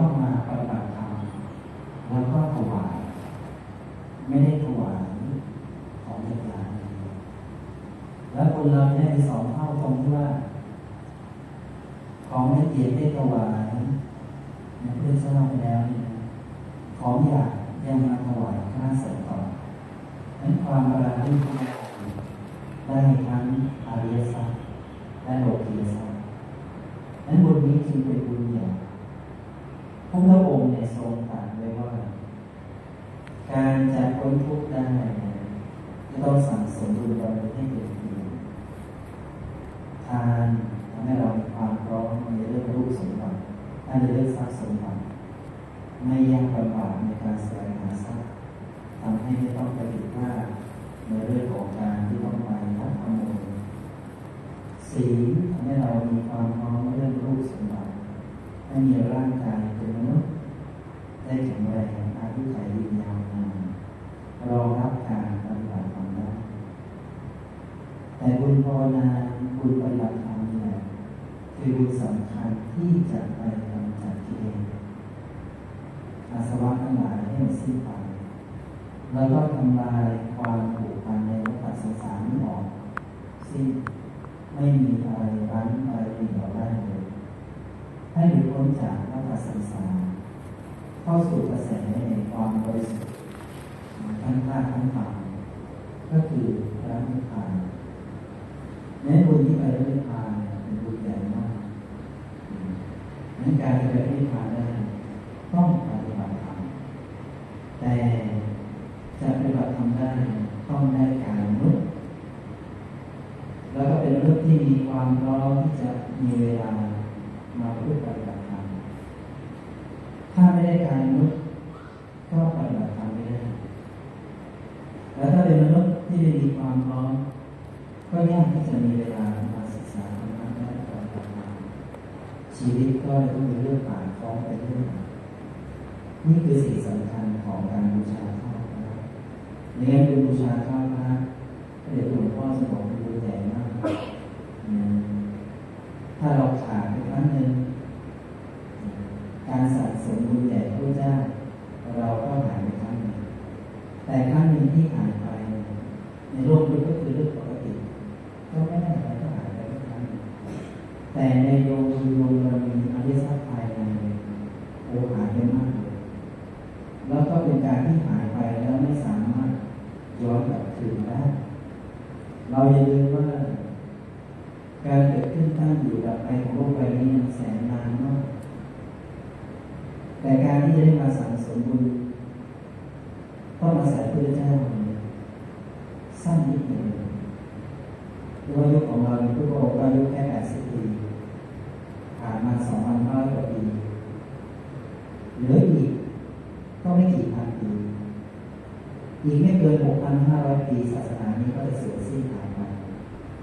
ต้องมาปฏิบัติธรรมแล้วก็ถวายไม่ได้ถวายของเด็กหลานแล้วคนเราเนี่ยมีสองเท่าตรงที่ว่า ของไม่เกียรติได้ถวายเนี่ยเพื่อนเล่าไปแล้วเนี่ยของอยากยังมาถวายค่าเสริมต่อนั้นความบาราที่ได้ทั้งอริยสัจและโลกียสัจนั้นบุญนี้จึงเป็นบุญใหญ่ พระองค์เนี่ยทรงตรัสไว้ว่า การจะพ้นทุกข์ได้เนี่ยจะต้องสั่งสมบุญบารมีให้เต็มที่ทานทำให้เรามีความพร้อมในเรื่องรูปสมบัติถ้าในเรื่องทรัพย์สมบัติไม่ยากลำบากในการแสวงหาทรัพย์ทำให้ไม่ต้องไปผิดพลาดในเรื่องของการที่ต้องไปทักขโมยศีลทำให้เรามีความพร้อมในเรื่องรูปสมบัติ ให้มีร่างกายเป็นมนุษย์ได้แข็งแรงอายุขัยยืนยาวนานรองรับการปฏิบัติธรรมได้แต่บุญภาวนาบุญปฏิบัติธรรมนี่แหละคือบุญสำคัญที่จะไปกำจัดกิเลสอาสวะทั้งหลายให้หมดสิ้นไปแล้วก็ทำลายความผูกพันในวัฏสงสารนี้ออกสิ้นไม่มีอะไรรั้นอะไรเหนียวได้เลย ให้หลุดพ้นจากวัฏสงสารเข้าสู่กระแสแห่งความบริสุทธิ์ทั้งธาตุทั้งธรรมก็คือพระนิพพานแม้บุญที่ไปนิพพานเป็นบุญใหญ่มากนั้นการไปนิพพานได้ต้องปฏิบัติธรรมแต่จะปฏิบัติธรรมได้ต้องได้การมนุษย์แล้วก็เป็นมนุษย์ที่มีความพร้อมที่จะมีเวลามาเพื่อปฏิบัติธรรม ถ้าไม่ได้การมนุษย์ก็ปฏิบัติธรรมไม่ได้ แล้วถ้าเป็นมนุษย์ที่ไม่มีความพร้อมก็ยากที่จะมีเวลามาศึกษาธรรมะและปฏิบัติธรรมชีวิตก็ต้องมีเรื่องปากท้องไปเรื่อยนี่คือสิ่งสำคัญของการบูชาทอดพระในการบูชาทอดพระเดี๋ยวหลวงพ่อจะบอกเป็นบุญใหญ่มากนะถ้าเราขาดไปครั้งหนึ่ง การสะสมบุญใหญ่พระเจ้า เราก็หายไปครั้งหนึ่งแต่ครั้งหนึ่ง ที่หายไป ในโลกนี้ก็คือเรื่องปกติก็ไม่ได้อะไรก็หายไปครั้งหนึ่งแต่ในโยมโยมเรามีอริยสัจภายในโอหายไปมากเลยแล้วก็เป็นการที่หายไปแล้วไม่สามารถย้อนกลับคืนได้ เราอย่าลืมว่า การเกิดขึ้นตั้งอยู่ดับไปของโลกใบนี้มันแสนนานมากแต่การที่จะได้มาสัม ต้องอาศัยพระเจ้าสั้นนิดเดียวเพราะว่ายุคของเราเป็นพุทธองค์ก็อายุแค่แปดสิบปีผ่านมาสองพันห้าร้อยกว่าปีเหลืออีกก็ไม่กี่พันปี อีกไม่เกินหกพันห้าร้อยปีศาสนานี้ก็จะเสื่อมสิ้นหายไป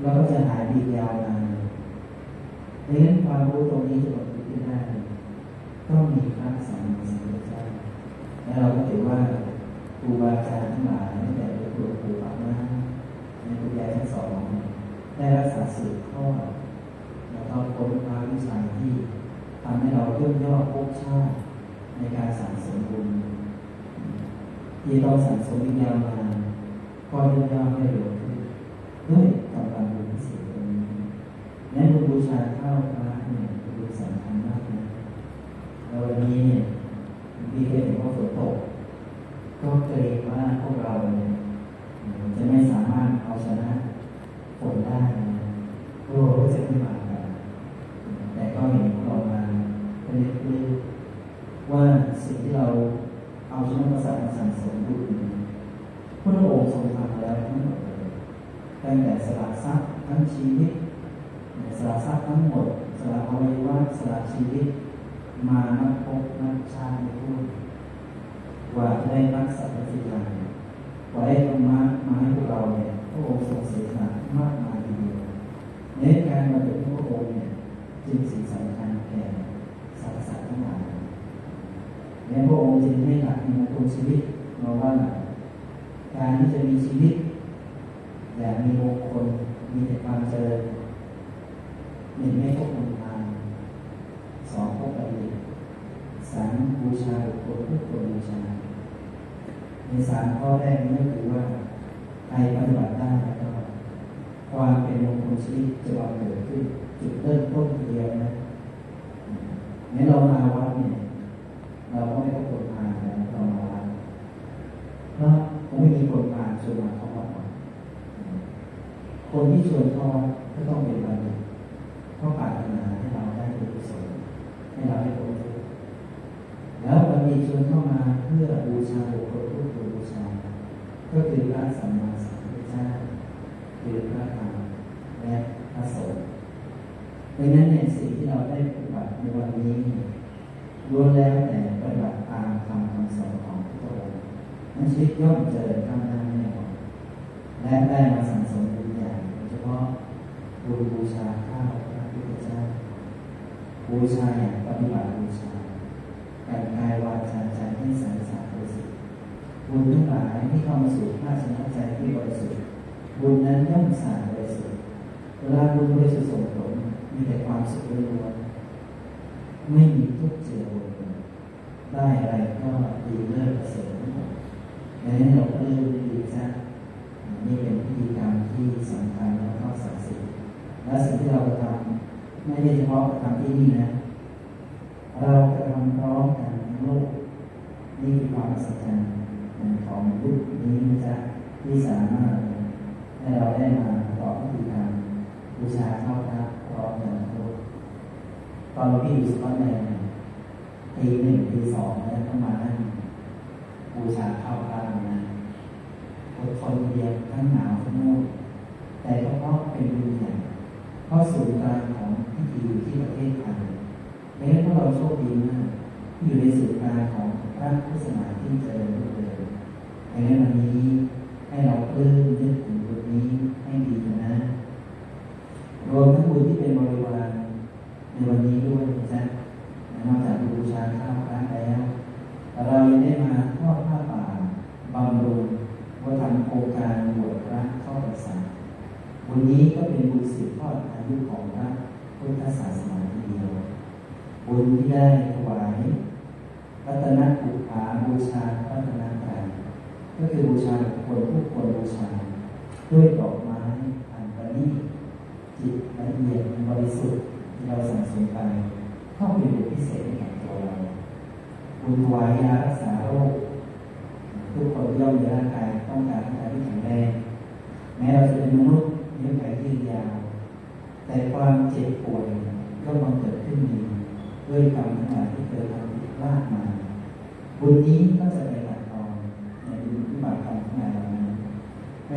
แล้วก็จะหายดียาวนานดังนั้นความรู้ตรงนี้จะบอกขึ้นได้ต้องมีพระสัมมาสัมพุทธเจ้าและเราก็ถือว่า ครูบาอาจารย์ทั้งหลายตั้แต่หลวงปู่ปู่ปานาในครูใหญ่ทั้งสอง ได้รักษาสืบทอดแล้วก็ค้นคว้าวิชาที่ทำให้เราเพิ่มยอดภพชาติในการสั่งสมบุญที่ต้องสั่งสมวิญญาณมาก็ย่อยๆให้เร็วขึ้นด้วยกำลังบุญพิเศษตรงนี้นั้นบุญบูชาข้าวพระเนี่ยเป็นบุญสำคัญมากนะแล้ววันนี้เนี่ยพี่เคยเห็นว่าฝนตก ก็เกรงว่าพวกเราเนี่ยจะไม่สามารถเอาชนะฝนได้นะโลกก็จะขึ้นมากันแต่ก็เห็นพวกเรามาเป็นเรื่องว่าสิ่งที่เราเอาชนะประสาทมาสั่งสมบุญพระองค์ทรงทำแล้วทั้งหมดเลยตั้งแต่สละทรัพย์ทั้งชีวิตสละทรัพย์ทั้งหมดสละอวัยวะสละชีวิต มานับพบนับชาติพูดก ว่าจะได้รักษาพระจิตใจกว่าได้ธรรมะมาให้พวกเราเนี่ยพระองค์ทรงเสียสละมากมายทีเดียวในการมาเป็นพระองค์เนี่ยจึงสิ่งสำคัญแก่สรรพสัตว์ทั้งหลายและพระองค์จึงให้หลักในมงคลชีวิตเราว่า การที่จะมีชีวิต อย่างมีมงคลมีแต่ความเจริญหนึ่งไม่พบคนทางสองพบอดีตสามบูชาบุคคลผู้ควรบูชา ในสามข้อแรกนี้ก็คือว่าใครปฏิบัติได้แล้วก็ความเป็นมงคลชีวิตจะบังเกิดขึ้นจุดเริ่มต้นเดียวนะเนี่ยเรามาวัดเนี่ยเราก็ไม่ต้องกดพานแล้วเรามาวัดเพราะคงไม่มีกฎพานชวนมาเข้าวัดคนที่ชวนเข้าก็ต้องเป็นบัณฑิตเพราะปรารถนาให้เราได้บุญกุศลให้เราได้ผลแล้วบัณฑิตชวนเข้ามาเพื่อบูชาบุคคล ก็คือพระสัมมาสัมพุทธเจ้าคือพระธรรมและพระสงฆ์ดังนั้นเนี่ยสิ่งที่เราได้ปฏิบัติในวันนี้ล้วนแล้วแต่ปฏิบัติตามคำคำสอนของพระองค์นั้นชีวิตย่อมเจริญก้าวหน้าแน่นอนและได้มาสังสมบุญใหญ่โดยเฉพาะบุญบูชาข้าวพระพุทธเจ้าบูชาอย่างปฏิบัติบูชาการกายวาจาใจให้ใสสะอาดบริสุทธิ์ บุญทั้งหลายที่เข้ามาสู่ภาชนะใจที่บริสุทธิ์บุญนั้นย่อมสะอาดบริสุทธิ์เวลาบุญบริสุทธิ์ส่งผลมีแต่ความสุขล้วนๆไม่มีทุกข์เจือปนได้อะไรก็ดีเลิศประเสริฐทั้งหมดดังนั้นเราก็เริ่มดีจ้ะนี่เป็นพิธีกรรมที่สำคัญแล้วก็ศักดิ์สิทธิ์และสิ่งที่เราทำไม่ได้เฉพาะทำที่นี่นะ เราจะทำพร้อมกันทั้งโลกนี่คือความอัศจรรย์ ของยุคนี้นะจ๊ะที่สามารถให้เราได้มาต่อพิธีกรรมบูชาเข้าพระพร้อมกันทั้งโลกตอนเราพี่อยู่สกอตแลนด์ตีหนึ่งตีสองแล้วต้องมานั่งบูชาเข้าพระนะอดทนเดียวทั้งหนาวทั้งโน่แต่ก็เพราะเป็นบุญใหญ่เพราะศูนย์กลางของพิธีอยู่ที่ประเทศไทยดังนั้พวกเราโชคดีมากอยู่ในสื่อกลางของพระพุทธศาสนาที่เจริญรุ่งเรือง ดังนั้นวันนี้ให้เราเพิ่มนึกถึงบุญนี้ให้ดีนะรวมทั้งบุญที่เป็นบริวารในวันนี้ด้วยนะจ๊ะนอกจากบูชาข้าวพระแล้วเรายังได้มาทอดผ้าป่าบำรุงว่าทำโครงการบวชพระเข้าพรรษาบุญนี้ก็เป็นบุญสืบทอดอายุของพระพุทธศาสนาทีเดียวบุญที่ได้ถวายรัตนบุภาบูชารัตนกาย ก็คือบูชาบุคคลผู้ควรบูชา ด้วยดอกไม้อันประณีตจิตละเอียดบริสุทธิ์ที่เราสั่งสมไปเข้าไปบุญพิเศษให้กับตัวเราบุญถวายยารักษาโรคทุกคนย่อมมีร่างกายต้องการร่างกายที่แข็งแรงแม้เราจะเป็นมนุษย์มีร่างกายที่ยาวแต่ความเจ็บป่วยก็บังเกิดขึ้นมีด้วยกรรมทั้งหลายที่เคยทำผิดพลาดมา บุญนี้ก็จะไปตัดรอน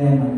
ใ